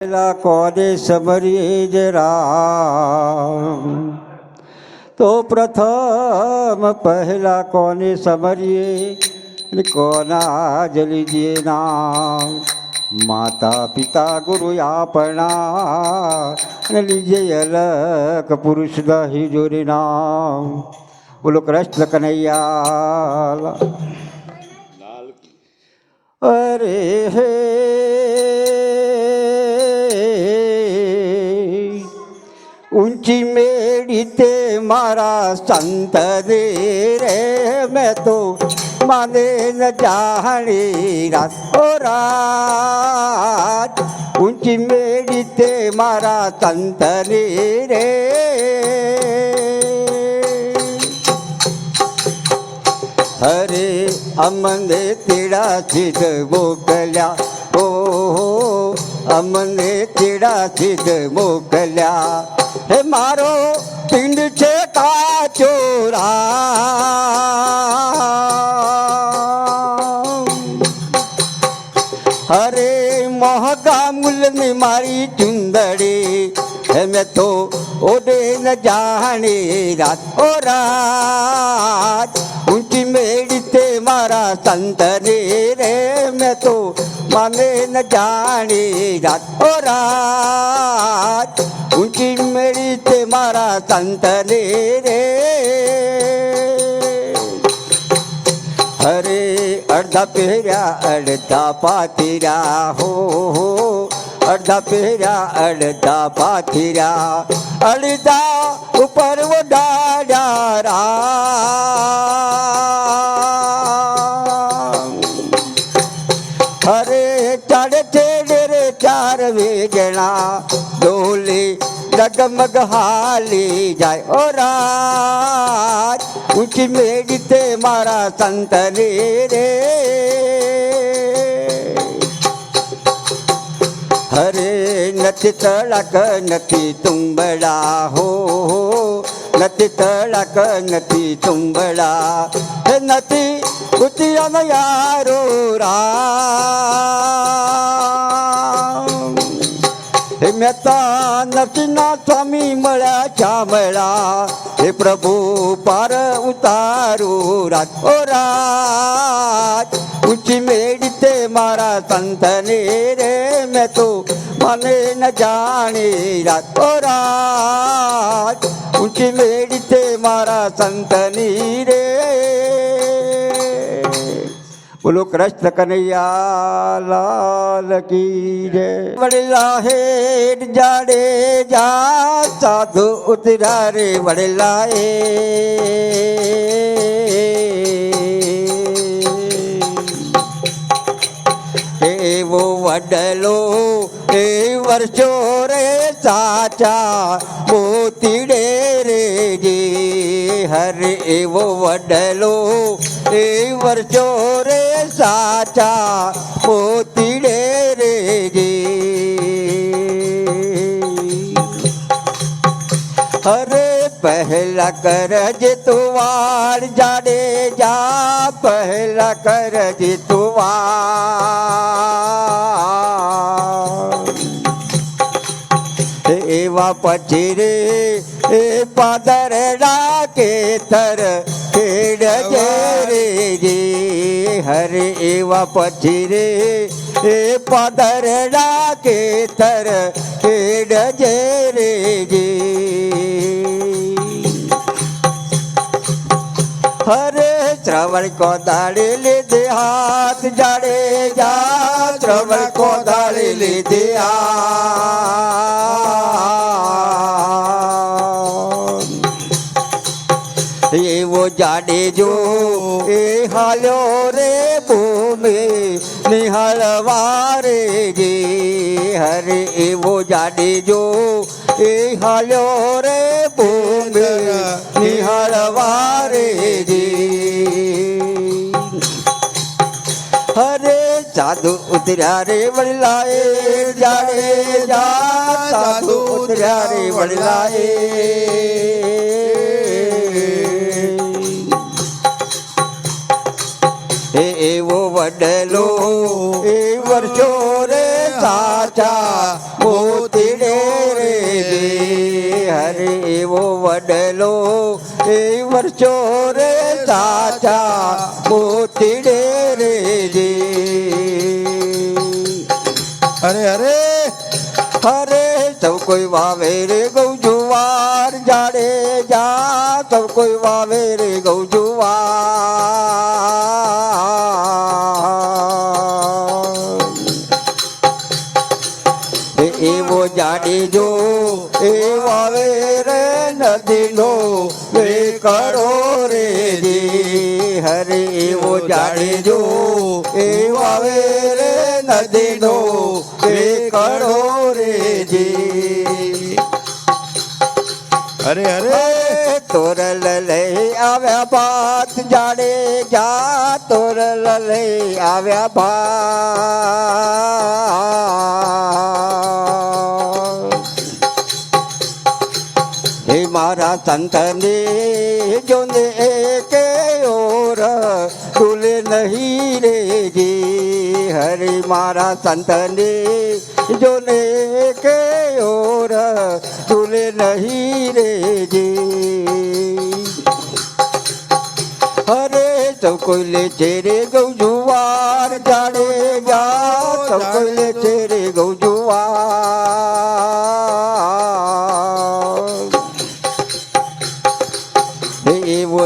ला कौदे सबरी जरा तो प्रथम पहला कोने समरिए कोना जल दिए नाम। माता पिता गुरु आपना लीजिए अलग पुरुष दही जोरी नाम। बोलो कृष्ण कन्हैया। अरे है ઊંચી મેળી તે મારા સંત રે. મેં તો માને ન જાણી રાત ઓ રાત. ઊંચી મેળી તે મારા સંત રે. હરે અમને તેડા સિદ્ધ મોકલ્યા. ઓ અમને તેડા સિદ્ધ મોકલ્યા. હે મારો પિંડ છે કાચોરા. અરે મોહગા મૂલની મારી ચુંદડી. હે મેં તો ઓડે ન જાણે રાત ઓ રાત. ઊંચી મેળી તે મારા સંતને રે મેં તો माले न जाणे रात ओ रात उंची मेळी ते मारा संतले रे. अरे अर्धा पेऱ्या अर्धा पातिरा हो हो. अर्धा पेऱ्या अर्धा पातिरा अर्धा उपर डाड्या रा वेगळा डोले जगमग हाली जाय। ओ राज उची मेडिते मारा संतले रे। हरे नती तळाक नती तुंबडा हो। नती तळाक नती तुंबडा हे नती उचिया यारो रा हे मेता नटनाथ मी मळ्याच्या मळा हे प्रभू पार उतारू रात ओ रात उची मेडते मारा संतने रे मे तो मने न जाणे रात ओ रात उची मेडते मारा संतनी रे બોલો કૃષ્ણ કનૈયા લાલ કી જય વડલા હેડ જાડે જા સાધુ ઉતરા રે વડલા એ એવો વડલો એ વર્ષો રે સાચા મોતીડે રે જે હરે એવો વડલો એ વર્ષો રે સાચા મોતીડે રે જે અરે પહેલા કરજ તું વાર જાડે જા પહેલા કરજ તું વાર એવા પછી રે એ પાદર ડાકે તર ખેડ જે રે જે હરે એવા પછી રે એ પાદર ડાકે તર ખેડ જે રે જે હરે શ્રવણ કોદાળી લીધે હાથ જાડે જા શ્રવણ કોદાળી લીધે હાથ એવો જાડે જો એ હાલ્યો રે ભૂમિ નિહાળવા રે જે. હરે એવો જાડેજો એ હાલ્યો રે ભૂમિ નિહાળવા રે જે. હરે સાધુ ઉતર્યા રે વડલાએ, જાડે જા સાધુ ઉતર્યા રે વડલાએ. એવો વડલો. એ વર્ષો રે સાચા મોતીડો રે દે હરે એવો વડલો. એ વર્ષો રે સાચા મોતીડે રે દે અરે અરે અરે સૌ કોઈ વાવે રે ગૌ જુવાર. જાડે જા સૌ કોઈ વાવે રે ગૌ જુવાર. જાડેજો એ વાવે રે નદીનો વે કરો રે જી. હરે એવો જાડેજો એ વાવે રે નદીનો વે કરો રે જી. અરે અરે. તોરલ લઈ આવ્યા ભાત જાડે જા તોરલ લઈ આવ્યા ભાત. हमारा संतने, जो एक और कुल नहीं रेगी। हरे मारा संतने, जो एक के और कुल नहीं रेगी। हरे तो कोई तेरे गौ जुआर जाड़े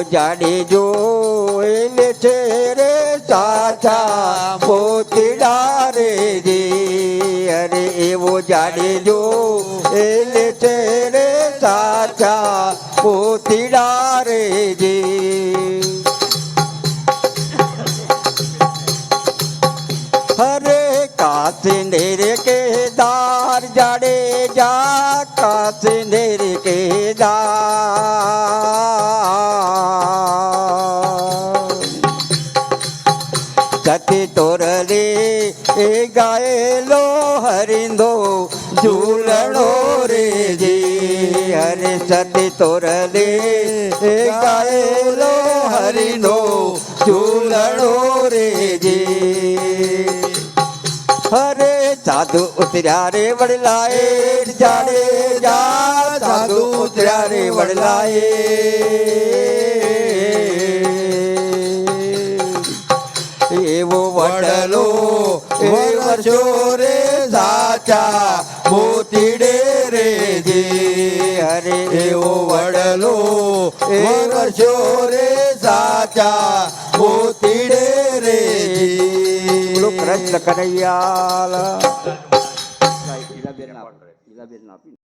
જાડે જો એને છે રે સાચા મોતીડા રે જે અરે એવો જાડે જો એને છે રે સાચા મોતીડા રે જે હરે કાસિંદે રે કેદાર જાડે જા કાસિંદે રે કેદાર એ ગાયેલો હરિંદો, ઝૂલણો રે જી હરે સતી તોરલે. એ ગાયેલો હરિંદો, ઝૂલણો રે જી. હરે સાધુ ઉતર્યા રે વડલાએ જાડે જા સાધુ ઉતર્યા રે વડલાએ. એવો વડલો हर्षो रे साचा मोतीडे रे जे हरे एवो वडलो हर्षो रे साचा मोतीडे रे जे कृष्ण कन्हैयाला